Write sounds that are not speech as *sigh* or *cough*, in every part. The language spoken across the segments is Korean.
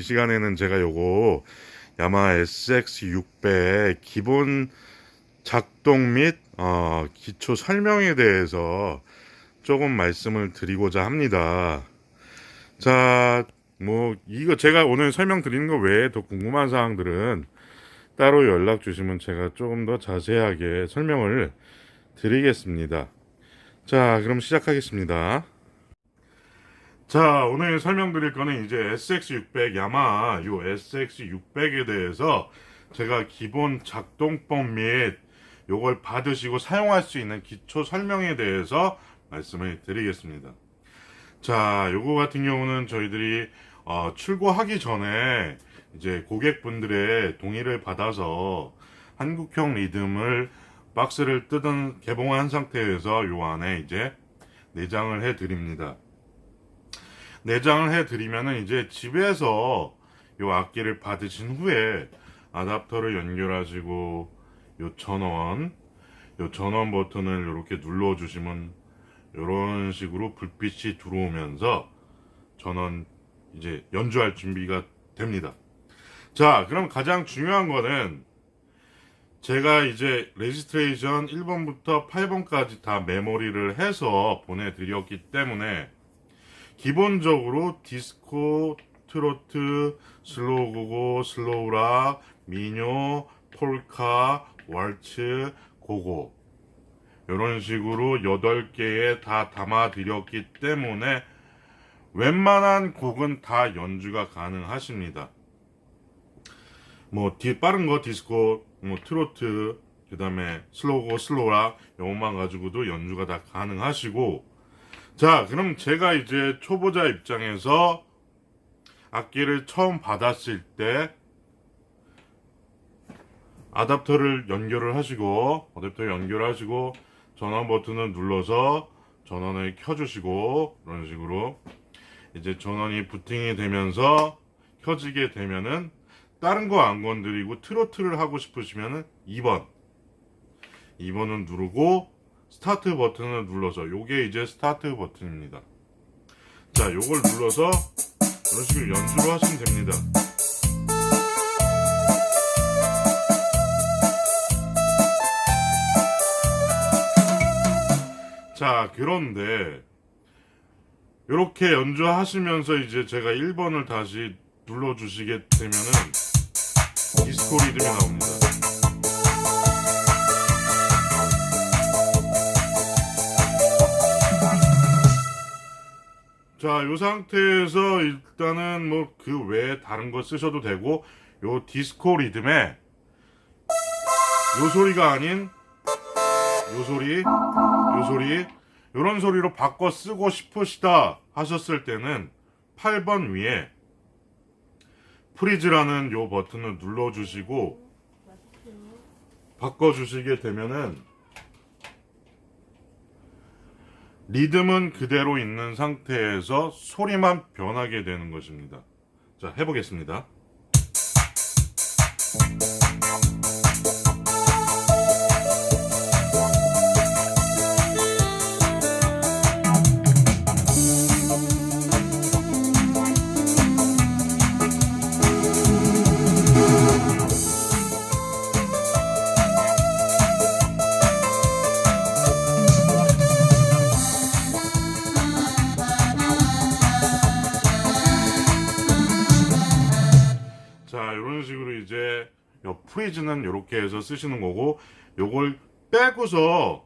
이 시간에는 제가 요거 야마 SX600 기본 작동 및 어, 기초 설명에 대해서 조금 말씀을 드리고자 합니다. 자, 뭐 이거 제가 오늘 설명 드리는 거 외에 더 궁금한 사항들은 따로 연락 주시면 제가 조금 더 자세하게 설명을 드리겠습니다. 자, 그럼 시작하겠습니다. 자, 오늘 설명드릴 거는 이제 SX600 야마 요 SX600에 대해서 제가 기본 작동법 및 요걸 받으시고 사용할 수 있는 기초 설명에 대해서 말씀을 드리겠습니다. 자, 요거 같은 경우는 저희들이 어, 출고하기 전에 이제 고객분들의 동의를 받아서 한국형 리듬을 박스를 뜯은 개봉한 상태에서 요 안에 이제 내장을 해 드립니다. 내장을 해 드리면은 이제 집에서 요 악기를 받으신 후에 아답터를 연결하시고 요 전원 요 전원 버튼을 이렇게 눌러 주시면 이런 식으로 불빛이 들어오면서 전원 이제 연주할 준비가 됩니다. 자, 그럼 가장 중요한 거는 제가 이제 레지스트레이션 1번부터 8번까지 다 메모리를 해서 보내드렸기 때문에 기본적으로 디스코, 트로트, 슬로우 고고, 슬로우 락, 미녀, 폴카, 왈츠, 고고 이런 식으로 8개에 다 담아드렸기 때문에 웬만한 곡은 다 연주가 가능하십니다. 뭐 뒤 빠른 거 디스코, 뭐 트로트, 그 다음에 슬로우고 슬로우락 이것만 가지고도 연주가 다 가능하시고 자, 그럼 제가 이제 초보자 입장에서 악기를 처음 받았을 때 아답터를 연결을 하시고 어댑터 연결 하시고 전원 버튼을 눌러서 전원을 켜주시고 이런 식으로 이제 전원이 부팅이 되면서 켜지게 되면은 다른 거 안 건드리고 트로트를 하고 싶으시면은 2번 2번을 누르고 스타트 버튼을 눌러서 요게 이제 스타트 버튼입니다. 자, 요걸 눌러서 이런 식으로 연주를 하시면 됩니다. 자, 그런데 이렇게 연주하시면서 이제 제가 1번을 다시 눌러주시게 되면은 디스코 리듬이 나옵니다. 자, 이 상태에서 일단은 뭐 그 외에 다른 거 쓰셔도 되고 요 디스코 리듬에 요 소리가 아닌 요 소리, 요 소리, 요런 소리로 바꿔 쓰고 싶으시다 하셨을 때는 8번 위에 프리즈라는 요 버튼을 눌러주시고 바꿔주시게 되면은 리듬은 그대로 있는 상태에서 소리만 변하게 되는 것입니다. 자, 해보겠습니다. 요 프리즈는 이렇게 해서 쓰시는 거고 요걸 빼고서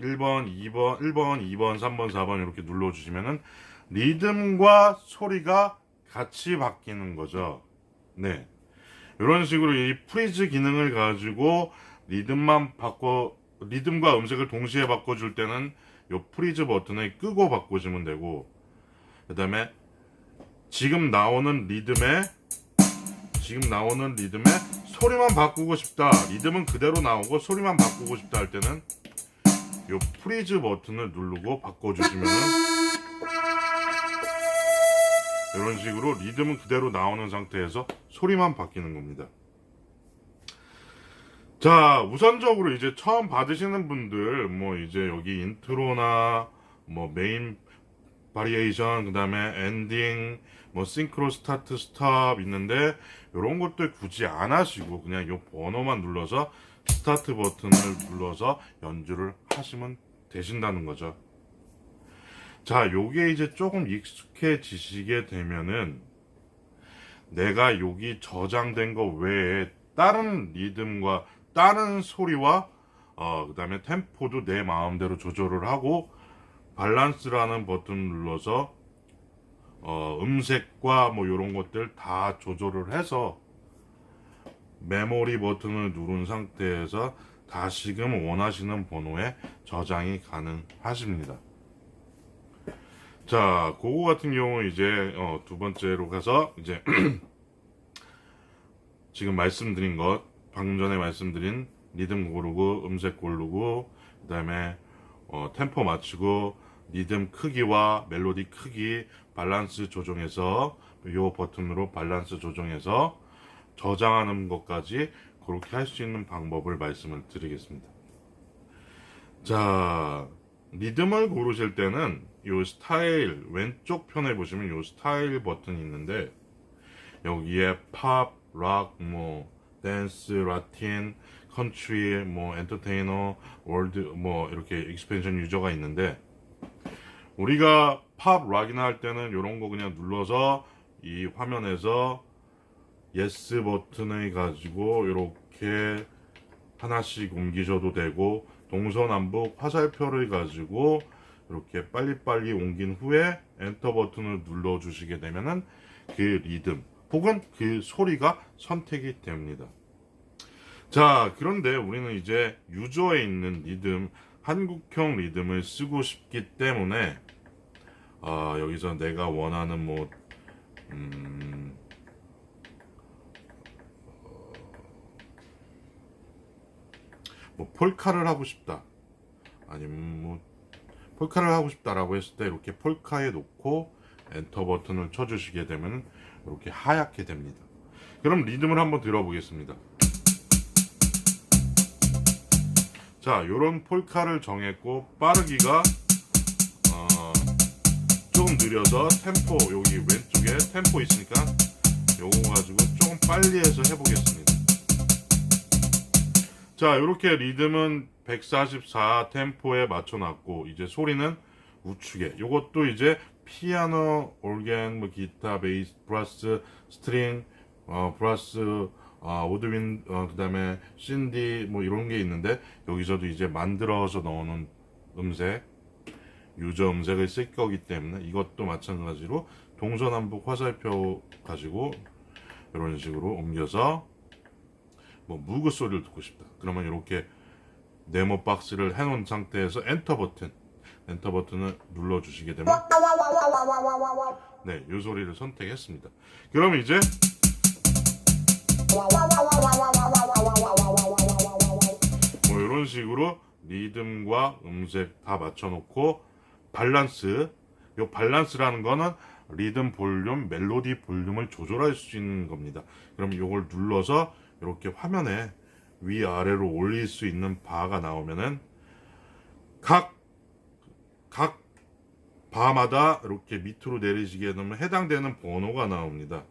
1번, 2번, 1번, 2번, 3번, 4번 이렇게 눌러 주시면은 리듬과 소리가 같이 바뀌는 거죠. 네. 이런 식으로 이 프리즈 기능을 가지고 리듬만 바꿔 리듬과 음색을 동시에 바꿔 줄 때는 요 프리즈 버튼을 끄고 바꾸시면 되고 그 다음에 지금 나오는 리듬에 지금 나오는 리듬에 소리만 바꾸고 싶다. 리듬은 그대로 나오고 소리만 바꾸고 싶다 할 때는 요 프리즈 버튼을 누르고 바꿔주시면은 이런 식으로 리듬은 그대로 나오는 상태에서 소리만 바뀌는 겁니다. 자, 우선적으로 이제 처음 받으시는 분들, 뭐 이제 여기 인트로나 뭐 메인 바리에이션 그 다음에 엔딩 뭐 싱크로 스타트 스탑 있는데 이런 것들 굳이 안 하시고 그냥 요 번호만 눌러서 스타트 버튼을 눌러서 연주를 하시면 되신다는 거죠. 자, 요게 이제 조금 익숙해지시게 되면은 내가 여기 저장된 거 외에 다른 리듬과 다른 소리와 어, 그 다음에 템포도 내 마음대로 조절을 하고 밸런스라는 버튼 눌러서 어, 음색과 뭐 이런 것들 다 조절을 해서 메모리 버튼을 누른 상태에서 다시금 원하시는 번호에 저장이 가능하십니다. 자, 그거 같은 경우 이제 어, 두 번째로 가서 이제 *clears throat* 지금 말씀드린 것, 방금 전에 말씀드린 리듬 고르고 음색 고르고 그 다음에 어, 템포 맞추고 리듬 크기와 멜로디 크기 밸런스 조정해서 요 버튼으로 밸런스 조정해서 저장하는 것까지 그렇게 할 수 있는 방법을 말씀을 드리겠습니다. 자, 리듬을 고르실 때는 요 스타일 왼쪽 편에 보시면 요 스타일 버튼이 있는데 여기에 팝, 락, 뭐 댄스, 라틴, 컨트리, 뭐 엔터테이너, 월드 뭐 이렇게 익스펜션 유저가 있는데 우리가 팝, 락이나 할 때는 이런 거 그냥 눌러서 이 화면에서 예스 버튼을 가지고 이렇게 하나씩 옮기셔도 되고 동서남북 화살표를 가지고 이렇게 빨리빨리 옮긴 후에 엔터 버튼을 눌러 주시게 되면은 그 리듬 혹은 그 소리가 선택이 됩니다. 자, 그런데 우리는 이제 유저에 있는 리듬, 한국형 리듬을 쓰고 싶기 때문에 아, 여기서 내가 원하는 뭐 음, 뭐 폴카를 하고 싶다. 아니면 뭐 폴카를 하고 싶다라고 했을 때 이렇게 폴카에 놓고 엔터 버튼을 쳐주시게 되면 이렇게 하얗게 됩니다. 그럼 리듬을 한번 들어보겠습니다. 자, 요런 폴카를 정했고 빠르기가 어, 조금 느려서 템포 여기 왼쪽에 템포 있으니까 요거 가지고 조금 빨리 해서 해보겠습니다. 자, 이렇게 리듬은 144 템포에 맞춰놨고 이제 소리는 우측에. 요것도 이제 피아노, 올겐, 뭐 기타, 베이스, 브라스, 스트링, 어, 브라스, 어, 우드윈, 어, 그다음에 신디 뭐 이런 게 있는데 여기서도 이제 만들어서 넣어놓은 음색, 유저 음색을 쓸 거기 때문에 이것도 마찬가지로 동서남북 화살표 가지고 이런 식으로 옮겨서 뭐 무그 소리를 듣고 싶다. 그러면 이렇게 네모 박스를 해놓은 상태에서 엔터 버튼, 엔터 버튼을 눌러 주시게 되면 네, 이 소리를 선택했습니다. 그럼 이제 뭐 이런 식으로 리듬과 음색 다 맞춰놓고 밸런스, 요 밸런스라는 거는 리듬 볼륨, 멜로디 볼륨을 조절할 수 있는 겁니다. 그럼 이걸 눌러서 이렇게 화면에 위아래로 올릴 수 있는 바가 나오면은 각, 각 바마다 이렇게 밑으로 내리시게 되면 해당되는 번호가 나옵니다.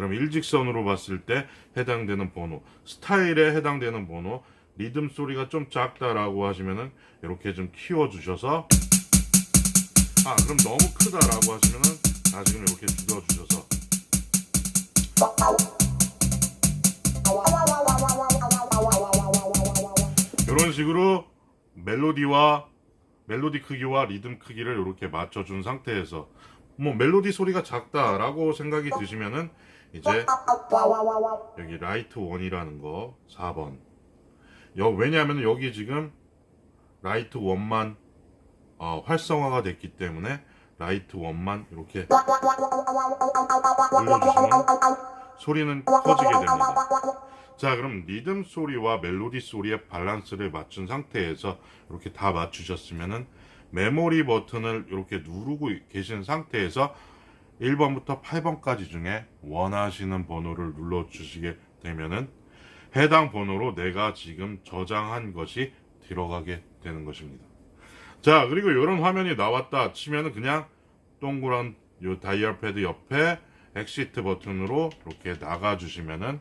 그럼 일직선으로 봤을 때 해당되는 번호, 스타일에 해당되는 번호, 리듬 소리가 좀 작다라고 하시면은 이렇게 좀 키워 주셔서 아 그럼 너무 크다라고 하시면은 다시금 이렇게 줄여 주셔서. 이런 식으로 멜로디와 멜로디 크기와 리듬 크기를 이렇게 맞춰준 상태에서 뭐 멜로디 소리가 작다라고 생각이 드시면은 이제 여기 라이트 원이라는 거 4번 여, 왜냐하면 여기 지금 라이트 원만 어, 활성화가 됐기 때문에 라이트 원만 이렇게 올려주시면 소리는 커지게 됩니다. 자 그럼 리듬 소리와 멜로디 소리의 밸런스를 맞춘 상태에서 이렇게 다 맞추셨으면은 메모리 버튼을 이렇게 누르고 계신 상태에서 1번부터 8번까지 중에 원하시는 번호를 눌러 주시게 되면은 해당 번호로 내가 지금 저장한 것이 들어가게 되는 것입니다. 자, 그리고 이런 화면이 나왔다 치면은 그냥 동그란 요 다이얼 패드 옆에 엑시트 버튼으로 이렇게 나가주시면은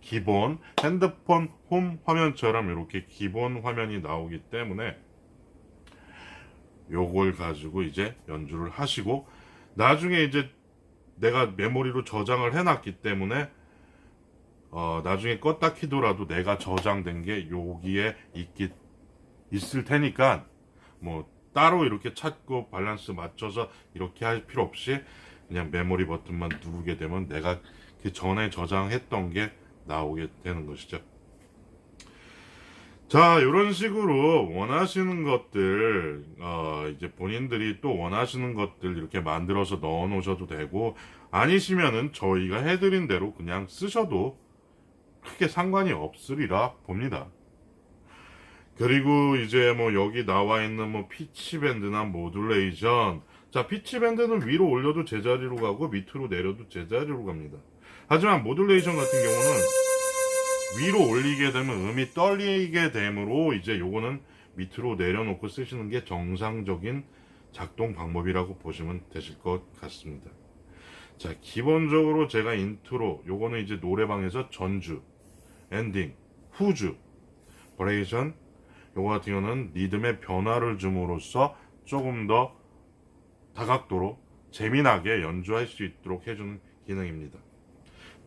기본 핸드폰 홈 화면처럼 이렇게 기본 화면이 나오기 때문에 요걸 가지고 이제 연주를 하시고 나중에 이제 내가 메모리로 저장을 해놨기 때문에 어, 나중에 껐다 키더라도 내가 저장된 게 여기에 있기 있을 테니까 뭐 따로 이렇게 찾고 밸런스 맞춰서 이렇게 할 필요 없이 그냥 메모리 버튼만 누르게 되면 내가 그 전에 저장했던 게 나오게 되는 것이죠. 자, 이런 식으로 원하시는 것들, 어, 이제 본인들이 또 원하시는 것들 이렇게 만들어서 넣어 놓으셔도 되고, 아니시면은 저희가 해드린 대로 그냥 쓰셔도 크게 상관이 없으리라 봅니다. 그리고 이제 뭐 여기 나와 있는 뭐 피치밴드나 모듈레이션. 자, 피치밴드는 위로 올려도 제자리로 가고 밑으로 내려도 제자리로 갑니다. 하지만 모듈레이션 같은 경우는 위로 올리게 되면 음이 떨리게 되므로 이제 요거는 밑으로 내려놓고 쓰시는 게 정상적인 작동 방법이라고 보시면 되실 것 같습니다. 자, 기본적으로 제가 인트로, 요거는 이제 노래방에서 전주, 엔딩, 후주, 버레이션, 요거 같은 경우는 리듬의 변화를 줌으로써 조금 더 다각도로 재미나게 연주할 수 있도록 해주는 기능입니다.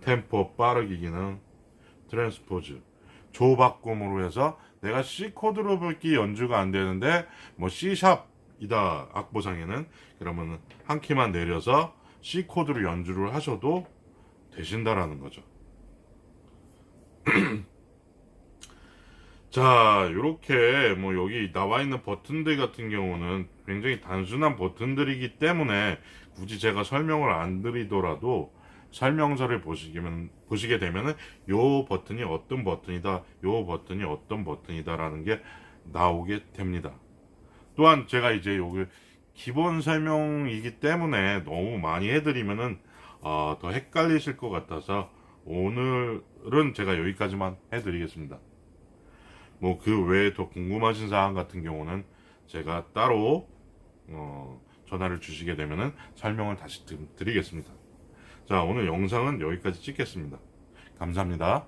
템포 빠르기 기능, 트랜스포즈, 조바꿈으로 해서 내가 C 코드로 볼기 연주가 안 되는데 뭐 C 샵이다. 악보상에는. 그러면 한 키만 내려서 C 코드로 연주를 하셔도 되신다라는 거죠. *clears throat* 자, 이렇게 뭐 여기 나와 있는 버튼들 같은 경우는 굉장히 단순한 버튼들이기 때문에 굳이 제가 설명을 안 드리더라도 설명서를 보시면 보시게 되면은 요 버튼이 어떤 버튼이다, 요 버튼이 어떤 버튼이다라는 게 나오게 됩니다. 또한 제가 이제 여기 기본 설명이기 때문에 너무 많이 해드리면은 어, 더 헷갈리실 것 같아서 오늘은 제가 여기까지만 해드리겠습니다. 뭐 그 외에 더 궁금하신 사항 같은 경우는 제가 따로 어, 전화를 주시게 되면은 설명을 다시 드- 드리겠습니다. 자 오늘 영상은 여기까지 찍겠습니다. 감사합니다.